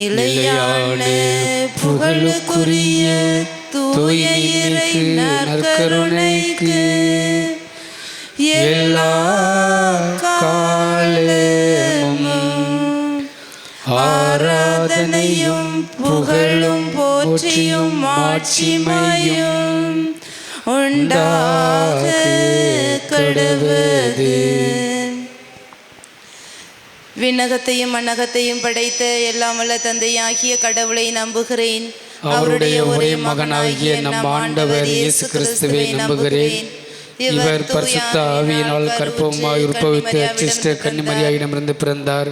நிலையான புகழுக்குரிய தூய இறை நற்கருணைக்கு எல்லா காலமும் ஆராதனையும் புகழும் போற்றியும் ஆட்சிமையும் உண்டாக கடுவது விண்ணகத்தையும் மண்ணகத்தையும் படைத்த எல்லாம் வல்ல தந்தையாகிய கடவுளை நம்புகிறேன். அவருடைய ஒரே மகனாகிய நம் ஆண்டவர் இயேசு கிறிஸ்துவை நம்புகிறேன். இவர் பரிசுத்த ஆவியினால் கற்பமாய் உற்பவித்து அச்சிஷ்ட கன்னிமரியாயிடமிருந்து பிறந்தார்.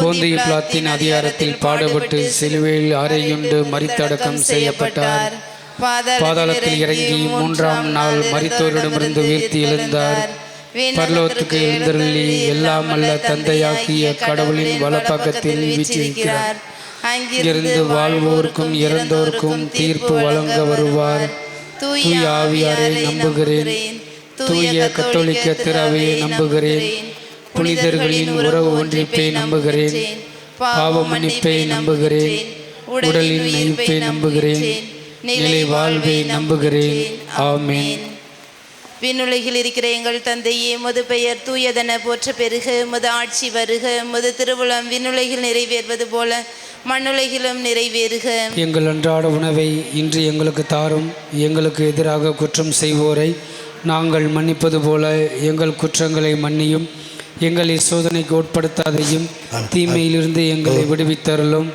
போந்திய பிளாத்தின் அதிகாரத்தில் பாடுபட்டு சிலுவையில் அறையுண்டு மரித்தடக்கம் செய்யப்பட்டார். பாதாளத்தில் இறங்கி மூன்றாம் நாள் மரித்தோரிடமிருந்து உயர்த்தி எழுந்தார். பரலோகத்துக்கு எழுந்தருளி எல்லாம் அல்ல தந்தையாகிய கடவுளின் வலப்பக்கத்தில் வீற்றிருக்கிறார். இருந்து வாழ்வோருக்கும் இறந்தோருக்கும் தீர்ப்பு வழங்க வருவார். தூய ஆவியாரை நம்புகிறேன். தூய கத்தோலிக்க திராவையை நம்புகிறேன். புனிதர்களின் உறவு ஒன்றிப்பை நம்புகிறேன். பாவ மன்னிப்பை நம்புகிறேன். உடலின் நெய்ப்பை நம்புகிறேன். நிலை வாழ்வை நம்புகிறேன். ஆமென். விண்ணுலகில் இருக்கிற எங்கள் தந்தையே முது பெயர் தூயதென போற்ற பெருக முது ஆட்சி வருக முது திருவுளம் விண்ணுலகில் நிறைவேறுவது போல மண்ணுலகிலும் நிறைவேறுக. எங்கள் அன்றாட உணவை இன்று எங்களுக்கு தாரும் எங்களுக்கு எதிராக குற்றம் செய்வோரை நாங்கள் மன்னிப்பது போல எங்கள் குற்றங்களை மன்னியும் எங்களை சோதனைக்கு உட்படுத்தாதையும் தீமையிலிருந்து எங்களை விடுவித்தருளும்.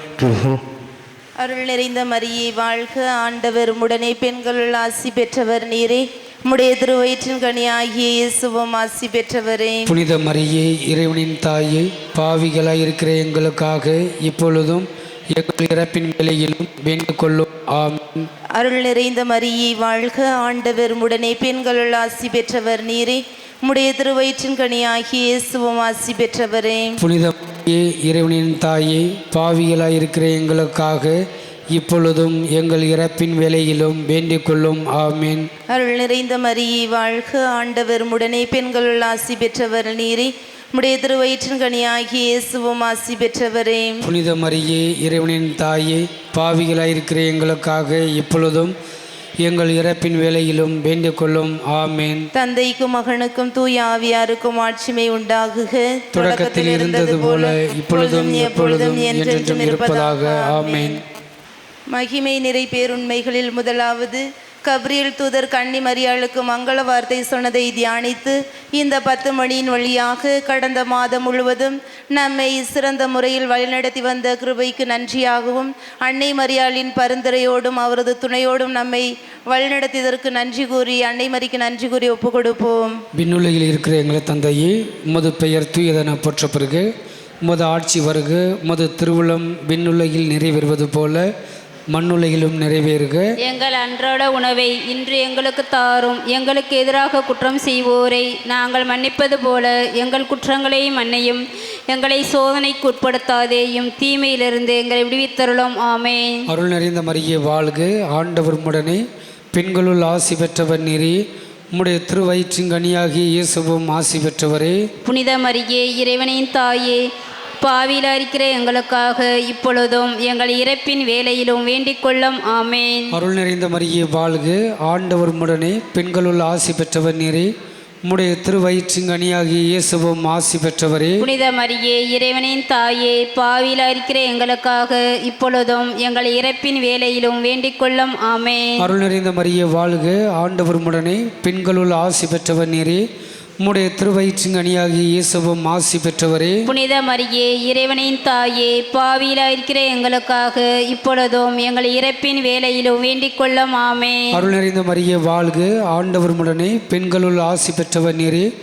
அருள் நிறைந்த மரியே வாழ்க ஆண்டவர் உடனே பெண்களுள் ஆசி பெற்றவர் நீரே. உம்முடைய திருவயிற்றின் கனியாகிய இயேசுவும் ஆசி பெற்றவரே. புனித மரியே இறைவனின் தாயே பாவிகளாய் இருக்கிற எங்களுக்காக இப்பொழுதும் எங்கள் இறப்பின் வேலையிலும் வேண்டிக் கொள்ளும். ஆமென். அருள் நிறைந்த மரியே வாழ்க ஆண்டவர். உடனே பெண்களுள் ஆசி பெற்றவர் நீரே. உம்முடைய திருவயிற்றின் கனியாகிய இயேசுவும் ஆசி பெற்றவரே. புனித மரியே இறைவனின் தாயே பாவிகளாய் இருக்கிற எங்களுக்காக இப்பொழுதும் எங்கள் இறப்பின் வேலையிலும் வேண்டிக் கொள்ளும் ஆமென். அருள் நிறைந்த மரியே வாழ்க ஆண்டவர். உடனே பெண்களுள் ஆசி பெற்றவர் நீரே. உம்முடைய திருவயிற்றின் கனியாகிய இயேசுவும் ஆசி பெற்றவரே. புனித மரியே இறைவனின் தாயே பாவிகளாய் இருக்கிற எங்களுக்காக இப்பொழுதும் எங்கள் இறப்பின் வேலையிலும் வேண்டிக் கொள்ளும் ஆமென். தந்தைக்கும் மகனுக்கும் தூய ஆவியாருக்கும் ஆட்சிமை உண்டாகுக. தொடக்கத்தில் இருந்தது போல இப்பொழுதும் எப்பொழுதும் என்றென்றும் இருப்பதாக. ஆமென். மகிமை நிறை பேருண்மைகளில் முதலாவது. கப்ரியல் தூதர் கன்னி மரியாளுக்கு மங்கள வார்த்தை சொன்னதை தியானித்து இந்த பத்து மணியின் வழியாக கடந்த மாதம் முழுவதும் நம்மை சிறந்த முறையில் வழிநடத்தி வந்த கிருபைக்கு நன்றியாகவும் அன்னை மரியாளின் பரிந்துரையோடும் அவரது துணையோடும் நம்மை வழிநடத்தியதற்கு நன்றி கூறி அன்னை மரிக்கு நன்றி கூறி ஒப்பு கொடுப்போம் விண்ணுலகில் இருக்கிற எங்களை தந்தையே உமது பெயர் தூயதன போற்ற பிறகு உமது ஆட்சி வருக. உமது திருவுளம் விண்ணுலகில் நிறைவேறுவது போல மண்ணுலகிலும் நிறைவேறுக. எங்கள் அன்றாட உணவை இன்று எங்களுக்கு தாரும். எங்களுக்கு எதிராக குற்றம் செய்வோரை நாங்கள் மன்னிப்பது போல எங்கள் குற்றங்களை மன்னியும். எங்களை சோதனைக்கு உட்படுத்தாதேயும் தீமையிலிருந்து எங்களை விடுவித்தருளும். ஆமென். அருள் நிறைந்த மரியே வாழ்க. ஆண்டவர் முடனே பெண்களுள் ஆசி பெற்றவர் நீரே. உம்முடைய திருவயிற்றின் கனியாகிய இயேசுவும் ஆசி பெற்றவரே. புனித மரியே இறைவனின் தாயே பாவியில் இருக்கிற எங்களுக்காக இப்பொழுதும் எங்கள் இறப்பின் வேலையிலும் வேண்டிக் கொள்ளும். ஆமென். அருள் நிறைந்த மரியே வாழ்க. ஆண்டவர் முடனே பெண்களுள் ஆசி பெற்றவர் நீரே. உம்முடைய திருவயிற்றின் கனியாகிய இயேசுவும் ஆசி பெற்றவரே. புனித மரியே இறைவனின் தாயே பாவியில் இருக்கிற எங்களுக்காக இப்பொழுதும் எங்கள் இறப்பின் வேலையிலும் வேண்டிக் கொள்ளும். ஆமென். அருள் நிறைந்த மரியே வாழ்க. ஆண்டவர் முடனே பெண்களுள் ஆசி பெற்றவர் நீரே. உம்முடைய திருவயிற்றின் கனியாகிய இயேசுவும் ஆசி பெற்றவரே. புனித மரியே இறைவனின் தாயே பாவியில் இருக்கிற எங்களுக்காக இப்பொழுதும் எங்கள் இறப்பின் வேலையிலும் வேண்டிக் கொள்ளும். ஆமென். அருள் நிறைந்த மரியே வாழ்க. ஆண்டவர் முடனே பெண்களுள் ஆசி பெற்றவர் நீரே.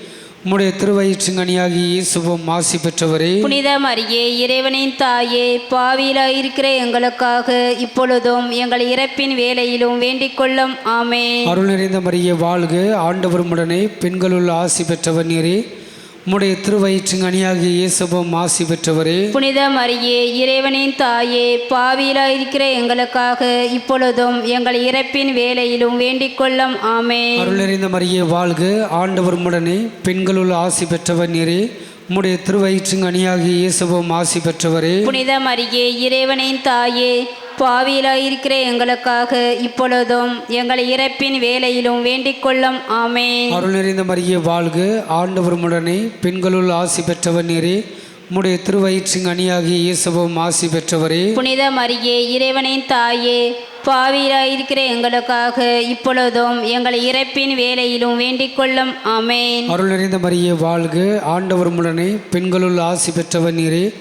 உம்முடைய திருவயிற்றின் கனியாகிய இயேசுவும் ஆசி பெற்றவரே. புனித மரியே இறைவனின் தாயே பாவியில் இருக்கிற எங்களுக்காக இப்பொழுதும் எங்கள் இறப்பின் வேலையிலும் வேண்டிக் கொள்ளும். ஆமென். அருள் நிறைந்த மரியே வாழ்க. ஆண்டவர் முடனே பெண்களுள் ஆசி பெற்றவர் நீரே. உம்முடைய திருவயிற்றின் அணியாகிய இயேசுவும் ஆசி பெற்றவரே. புனித மரியே இறைவனின் தாயே பாவியில் இருக்கிற எங்களுக்காக இப்பொழுதும் எங்கள் இறப்பின் வேலையிலும் வேண்டிக் கொள்ளும். ஆமென். அருள் நிறைந்த மரியே வாழ்க. ஆண்டவர் முடனே பெண்களுள் ஆசி பெற்றவர் நீரே. உம்முடைய திருவயிற்றின் அணியாகிய இயேசுவும் ஆசி பெற்றவரே. புனித மரியே இறைவனின் தாயே பாவியிலாயிருக்கிற எங்களுக்காக. இப்பொழுதும் எங்கள் இறப்பின் வேலையிலும் வேண்டிக் கொள்ளும். ஆமேன். அருள் நிறைந்த மரியே வாழ்க. ஆண்டவர் உடனே பெண்களுள் ஆசி பெற்றவர் நீரே. உம்முடைய திருவயிற்றின் அணியாகிய இயேசுவும் ஆசி பெற்றவரே. புனித மரியே இறைவனின் தாயே பாவியிலாயிருக்கிற எங்களுக்காக. இப்பொழுதும் எங்கள் இறப்பின் வேலையிலும் வேண்டிக் கொள்ளும். ஆமேன். அருள் நிறைந்த மரியே வாழ்க. ஆண்டவர் உடனே பெண்களுள் ஆசி பெற்றவர் நீரே.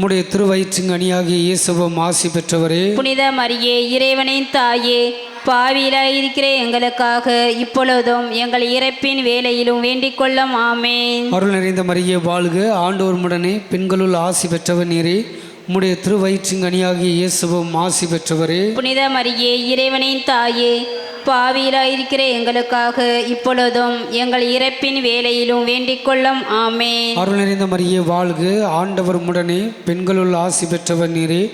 உம்முடைய திருவயிற்றின் அணியாகிய இயேசுவும் ஆசி பெற்றவரே. புனித மரியே இறைவனின் தாயே பாவியிலாயிருக்கிற எங்களுக்காக இப்பொழுதும் எங்கள் இறப்பின் வேலையிலும் வேண்டிக் கொள்ளும். ஆமேன். அருள் நிறைந்த மரியே வாழ்க. ஆண்டவர் உடனே பெண்களுள் ஆசி பெற்றவர் நீரே. உம்முடைய திருவயிற்றின் அணியாகிய இயேசுவும் ஆசி பெற்றவரே. புனித மரியே இறைவனின் தாயே பாவியிலாயிருக்கிற எங்களுக்காக. இப்பொழுதும் எங்கள் இறப்பின் வேலையிலும் வேண்டிக் கொள்ளும். ஆமேன். அருள் நிறைந்த மரியே வாழ்க. ஆண்டவர் உடனே பெண்களுள் ஆசி பெற்றவர் நீரே.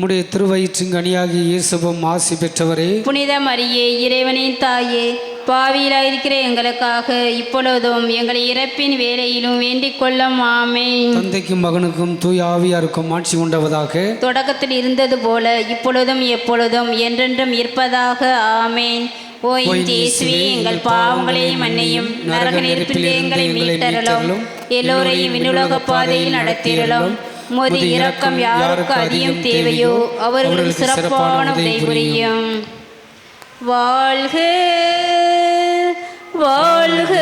உம்முடைய திருவயிற்றின் அணியாகிய இயேசுவும் ஆசி பெற்றவரே. புனித மரியே இறைவனின் தாயே. பாவியிலாயிருக்கிற எங்களுக்காக. இப்பொழுதும் எங்கள் இறப்பின் வேலையிலும் வேண்டிக் கொள்ளும். ஆமேன். தந்தைக்கும் மகனுக்கும் தூய் ஆவியாருக்கும் ஆட்சி உண்டவதாக. தொடக்கத்தில் இருந்தது போல இப்பொழுதும் எப்பொழுதும் என்றென்றும் இருப்பதாக. ஆமேன். ஓ இயேசுவே எங்கள் பாவங்களை மன்னியும் நரக நெருப்பில் எங்களை மீட்டரலும் எல்லோரையும் விண்ணுலக பாதையில் நடத்திரலும் மோதி இரக்கம் யாருக்கு அதிகம் தேவையோ அவர்களுக்கு சிறப்பான உதவி புரியும். வாழ்க வாழ்க